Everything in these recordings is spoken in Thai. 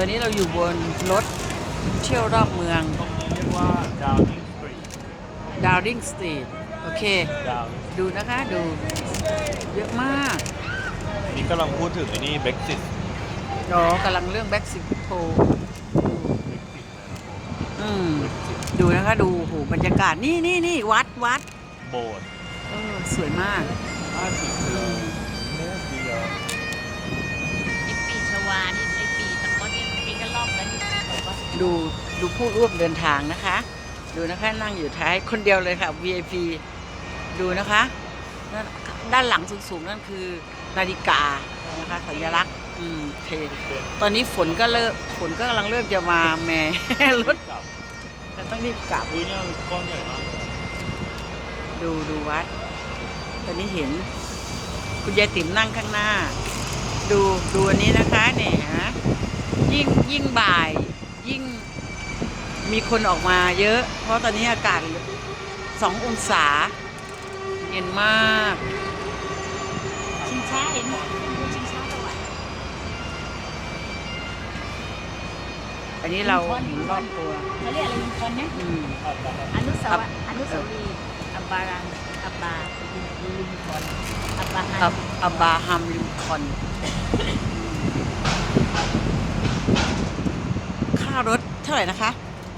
อนนี้เราอยู่บนรถเที่ยวรอบเมือง ตรงนี้เรียกว่า Downing Street Downing Street โอเค Downing ดูนะคะดู เยอะมากนี่กำลังพูดถึงไอ้นี่ Brexit อ๋อกำลังเรื่องแบ็กซิโทอืมดูนะคะดูโหบรรยากาศนี่นี่นี่วัดวัดโบสถ์เออสวยมากอ้าสีเขียว ดูดูผู้ร่วมเดินทางนะคะ ดูนะคะนั่งอยู่ท้ายคนเดียวเลยค่ะ VIP ดูนะคะด้านหลังสูงๆนั่นคือนาฬิกานะคะสัญลักษณ์อืมโอเคตอนนี้ฝนก็เริ่มฝนก็กำลังเริ่มจะมาแม่รถกลับจะต้องรีบกลับอุ้ยเนี่ยก้อนใหญ่มากดูดูวัด ตอนนี้เห็น คุณยายติ๋มนั่งข้างหน้า ดูดูอันนี้นะคะเนี่ยฮะยิ่งยิ่งบ่าย มีคนออกมาเยอะ เพราะตอนนี้อากาศสององศา เย็นมาก ชิงช้าเห็นดูชิงช้าตะวันอันนี้เราเห็นรอบตัวเขาเรียกอะไรลิงคอล์นนะอืมอนุสาวรีย์อนุสาวรีย์อับบารังอับบาลิงคอล์นอับบาฮัอันบอับบาฮัมลิงคอล์นค่ารถเท่าไหร่นะคะ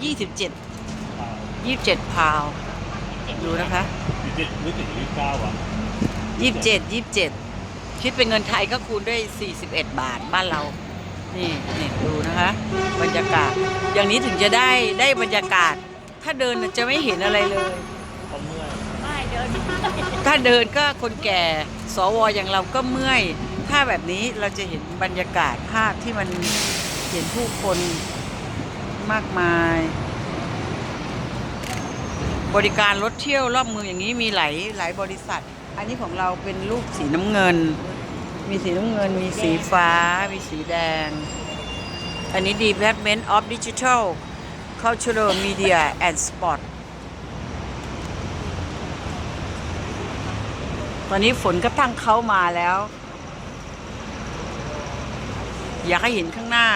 27 27พาวด์ดูนะคะยี่สิบเจ็ดหรือถึงยี่สิบเก้าอะยี่สิบเจ็ดยี่สิบเจ็ดคิดเป็นเงินไทยก็คูณด้วยสี่สิบเอ็ดบาทบ้านเรา นี่นี่ดูนะคะ บรรยากาศ อย่างนี้ถึงจะได้ได้บรรยากาศ ถ้าเดินน่ะจะไม่เห็นอะไรเลยเขาเมื่อยไม่เดินถ้าเดินก็คนแก่ สวอย่างเราก็เมื่อย ถ้าแบบนี้เราจะเห็นบรรยากาศภาพที่มันเห็นผู้คน มากมาย บริการรถเที่ยวรอบเมืองอย่างนี้มีหลายหลายบริษัท อันนี้ของเราเป็นลูกสีน้ำเงิน มีสีน้ำเงิน มีสีฟ้า มีสีแดง อันนี้ Department of Digital Cultural Media and Sport ตอนนี้ฝนก็ตั้งเข้ามาแล้ว อยากให้เห็นข้างหน้า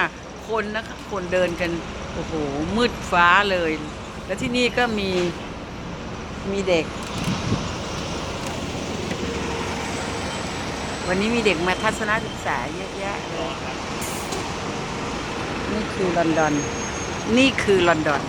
คนนะคะคนเดินกันโอ้โหมืดฟ้าเลย แล้วที่นี่ก็มีมีเด็ก วันนี้มีเด็กมาทัศนศึกษาเยอะแยะเลยนี่คือลอนดอน นี่คือลอนดอน